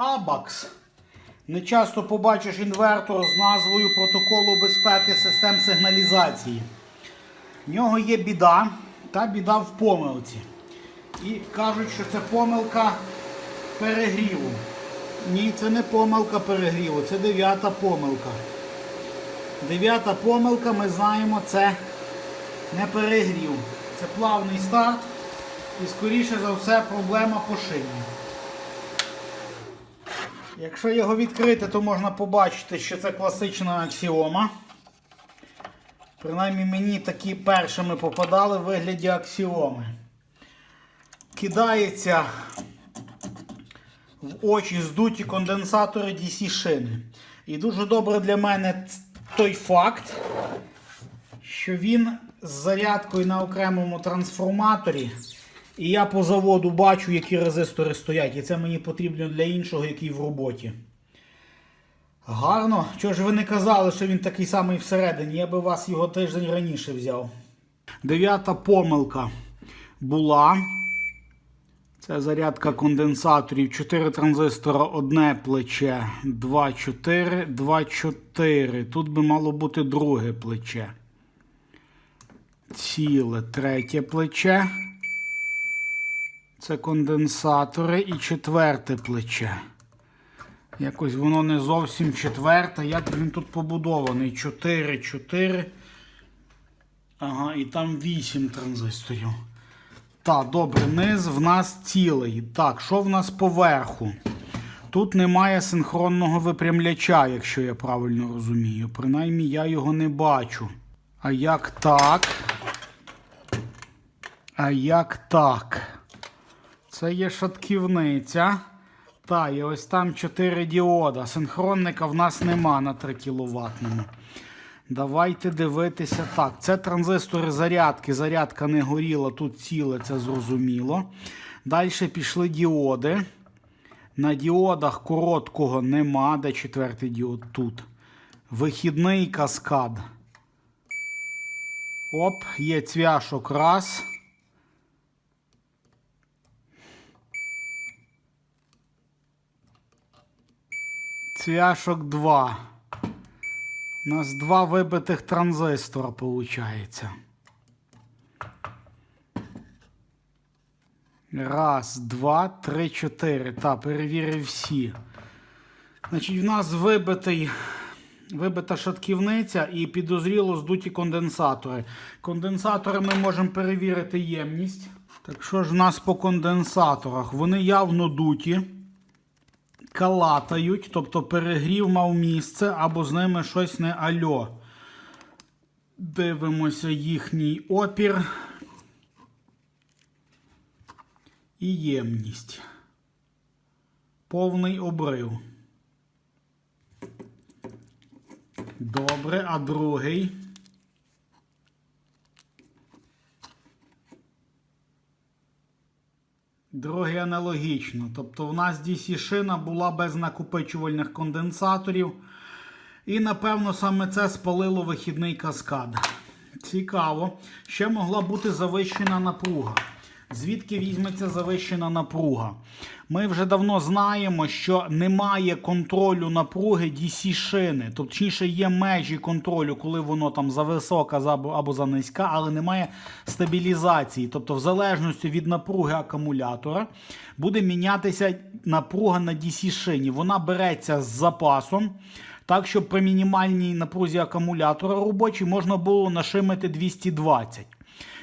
ABAX. Не часто побачиш інвертор з назвою протоколу безпеки систем сигналізації. В нього є біда, та біда в помилці. І кажуть, що це помилка перегріву. Ні, це не помилка перегріву, це дев'ята помилка. Дев'ята помилка, ми знаємо, це не перегрів. Це плавний старт і, скоріше за все, проблема по шині. Якщо його відкрити, то можна побачити, що це класична аксіома. Принаймні мені такі першими попадали в вигляді аксіоми. Кидається в очі здуті конденсатори DC шини. І дуже добре для мене той факт, що він з зарядкою на окремому трансформаторі. І я по заводу бачу, які резистори стоять. І це мені потрібно для іншого, який в роботі. Гарно. Чого ж ви не казали, що він такий самий всередині? Я би вас його тиждень раніше взяв. Дев'ята помилка була. Це зарядка конденсаторів. 4 транзистора, одне плече. 2, 4, 2, 4. Тут би мало бути друге плече. Ціле третє плече. Це конденсатори і четверте плече. Якось воно не зовсім четверте. Як він тут побудований? 4, 4. Ага, і там 8 транзисторів. Так, добре, низ в нас цілий. Так, що в нас поверху? Тут немає синхронного випрямляча, якщо я правильно розумію. Принаймні я його не бачу. А як так? А як так? Це є шатківниця. Та, і ось там 4 діода. Синхронника в нас нема на 3 кВт. Давайте дивитися так. Це транзистори зарядки. Зарядка не горіла, тут ціле, це зрозуміло. Далі пішли діоди. На діодах короткого нема. Де четвертий діод тут. Вихідний каскад. Оп, є цвяшок раз. Цвяшок 2. У нас два вибитих транзистора виходить. Раз, два, три, чотири. Так, перевірив всі. Значить, в нас вибитий, вибита шатківниця і підозріло здуті конденсатори. Конденсатори ми можемо перевірити ємність. Так що ж в нас по конденсаторах? Вони явно дуті калатають, тобто перегрів мав місце, або з ними щось не альо. Дивимося їхній опір і ємність. Повний обрив. Добре, а другий. Другий аналогічно. Тобто в нас DC шина була без накопичувальних конденсаторів. І, напевно, саме це спалило вихідний каскад. Цікаво. Ще могла бути завищена напруга. Звідки візьметься завищена напруга? Ми вже давно знаємо, що немає контролю напруги DC шини. Точніше, є межі контролю, коли воно там за висока або за низька, але немає стабілізації. Тобто, в залежності від напруги акумулятора буде мінятися напруга на DC шині. Вона береться з запасом. Так, щоб при мінімальній напрузі акумулятора робочій можна було нашимити 220.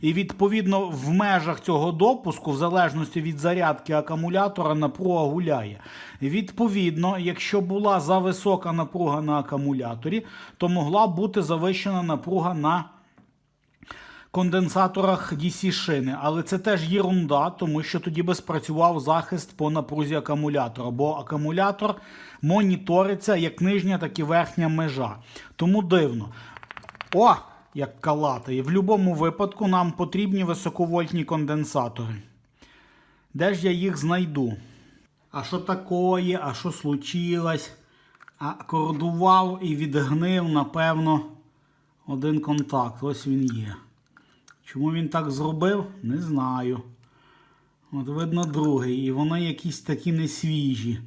І відповідно в межах цього допуску, в залежності від зарядки акумулятора, напруга гуляє. Відповідно, якщо була зависока напруга на акумуляторі, то могла бути завищена напруга на конденсаторах DC шини. Але це теж єрунда, тому що тоді би спрацював захист по напрузі акумулятора, бо акумулятор моніториться як нижня, так і верхня межа. Тому дивно. О! Як калатає. В будь-якому випадку нам потрібні високовольтні конденсатори. Де ж я їх знайду? А що такое? А що случилось? А кордував і відгнив, напевно, один контакт. Ось він є. Чому він так зробив? Не знаю. От видно другий. І вони якісь такі не свіжі.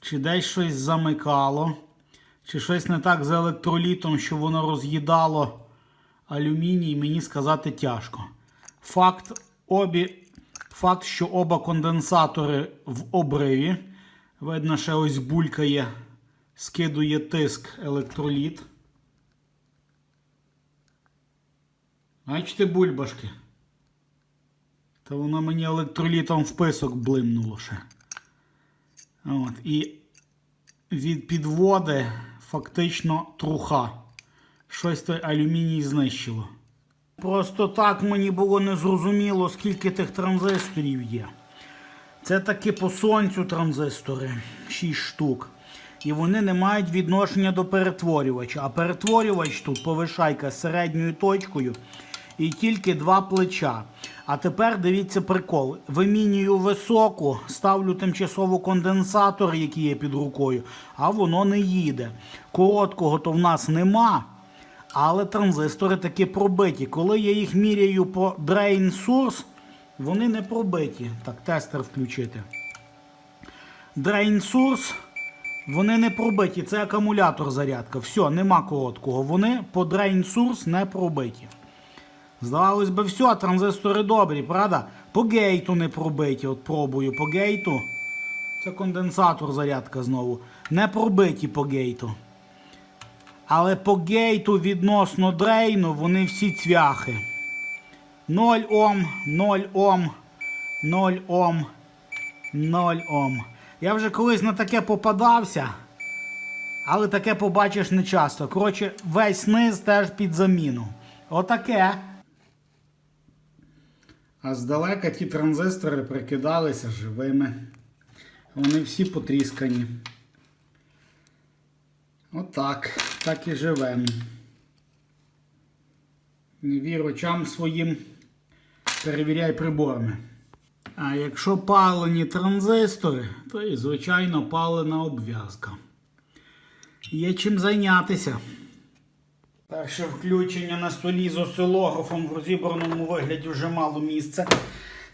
чи десь щось замикало, чи щось не так з електролітом, що воно роз'їдало алюміній, мені сказати тяжко. Факт, обі, факт, що оба конденсатори в обриві. Видно, ще ось булькає, скидує тиск електроліт. Бачите, бульбашки? Та воно мені електролітом в писок блимнуло ще. От, і від підводи фактично труха. Щось той алюміній знищило. Просто так мені було незрозуміло, скільки тих транзисторів є. Це таки по сонцю транзистори, 6 штук. І вони не мають відношення до перетворювача. А перетворювач тут повишайка з середньою точкою і тільки два плеча. А тепер дивіться прикол. Вимінюю високу, ставлю тимчасово конденсатор, який є під рукою, а воно не їде. Короткого то в нас нема. Але транзистори таки пробиті. Коли я їх міряю по Drain Source, вони не пробиті. Так, тестер включити. Drain Source, вони не пробиті. Це акумулятор зарядка. Все, нема короткого. Вони по Drain Source не пробиті. Здавалось би, все, транзистори добрі, правда? По гейту не пробиті. От пробую по гейту. Це конденсатор зарядка знову. Не пробиті по гейту. Але по гейту відносно дрейну вони всі цвяхи. 0 Ом, 0 Ом, 0 Ом, 0 Ом. Я вже колись на таке попадався, але таке побачиш не часто. Коротше, весь низ теж під заміну. Отаке. А здалека ті транзистори прикидалися живими. Вони всі потріскані. Отак, так і живемо. Не вір очам своїм, перевіряй приборами. А якщо палені транзистори, то і, звичайно, палена обв'язка. Є чим зайнятися. Перше включення на столі з осцилографом в розібраному вигляді вже мало місця.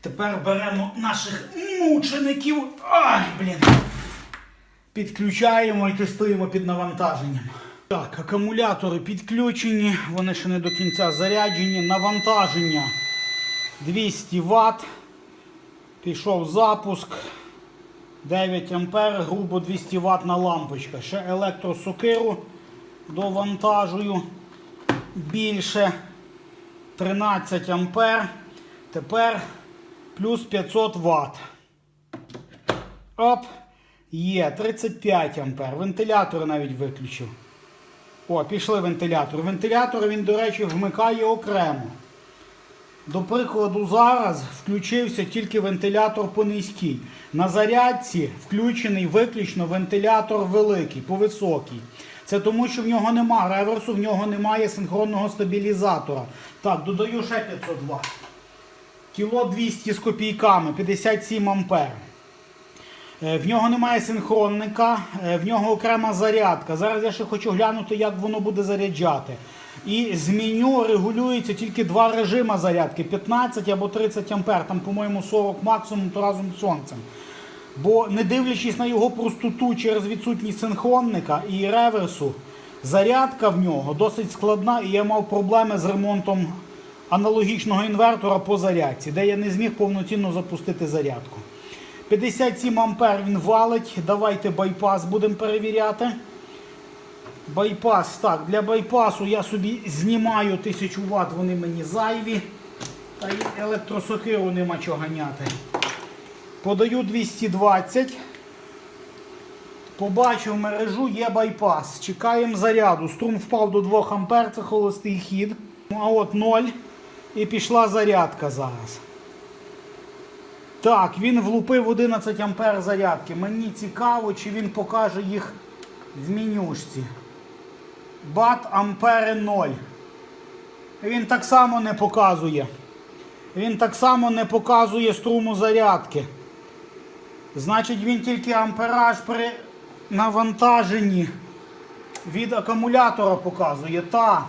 Тепер беремо наших мучеників. Ай, блін. Підключаємо і тестуємо під навантаженням. Так, акумулятори підключені, вони ще не до кінця заряджені. Навантаження 200 Вт. Пішов запуск. 9 А, грубо 200 ватна лампочка. Ще електросокиру довантажую. Більше 13 А. Тепер плюс 500 Вт. Оп. Є 35 ампер. Вентилятор навіть виключив. О, пішли вентилятор. Вентилятор він, до речі, вмикає окремо. До прикладу, зараз включився тільки вентилятор по низькій. На зарядці включений виключно вентилятор великий, по високій. Це тому, що в нього нема реверсу, в нього немає синхронного стабілізатора. Так, додаю ще 500 Вт. Кіло 200 з копійками, 57 ампер. Е, В нього немає синхронника, е, в нього окрема зарядка. Зараз я ще хочу глянути, як воно буде заряджати. І з меню регулюється тільки два режими зарядки: 15 або 30 ампер, там, по-моєму, 40 максимум то разом з сонцем. Бо не дивлячись на його простоту через відсутність синхронника і реверсу, зарядка в нього досить складна, і я мав проблеми з ремонтом аналогічного інвертора по зарядці, де я не зміг повноцінно запустити зарядку. 57 ампер він валить. Давайте байпас будемо перевіряти. Байпас, так, для байпасу я собі знімаю 1000 Вт, вони мені зайві. Та й електросокиру нема чого ганяти. Подаю 220. Побачив мережу, є байпас. Чекаємо заряду. Струм впав до 2 ампер, це холостий хід. Ну, А от 0. І пішла зарядка зараз. Так, він влупив 11 ампер зарядки. Мені цікаво, чи він покаже їх в менюшці. Бат ампери 0. Він так само не показує. Він так само не показує струму зарядки. Значить, він тільки ампераж при навантаженні від акумулятора показує. Та.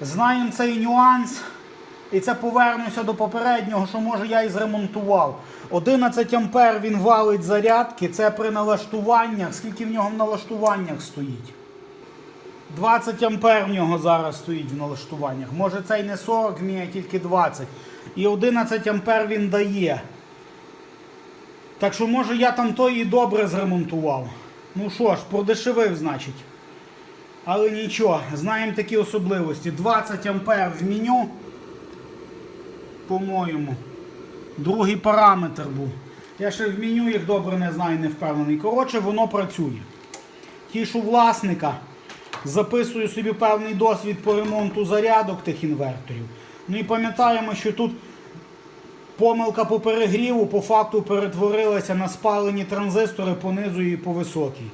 Знаємо цей нюанс. І це повернуся до попереднього, що може я і зремонтував. 11 ампер він валить зарядки, це при налаштуваннях. Скільки в нього в налаштуваннях стоїть? 20 ампер в нього зараз стоїть в налаштуваннях. Може це й не 40 вміє, а тільки 20. І 11 ампер він дає. Так що, може, я там то і добре зремонтував. Ну що ж, продешевив, значить. Але нічого, знаємо такі особливості. 20 ампер в меню, по-моєму. Другий параметр був. Я ще в меню їх добре не знаю, не впевнений. Коротше, воно працює. Тішу власника. Записую собі певний досвід по ремонту зарядок тих інверторів. Ну і пам'ятаємо, що тут помилка по перегріву по факту перетворилася на спалені транзистори по низу і по високій.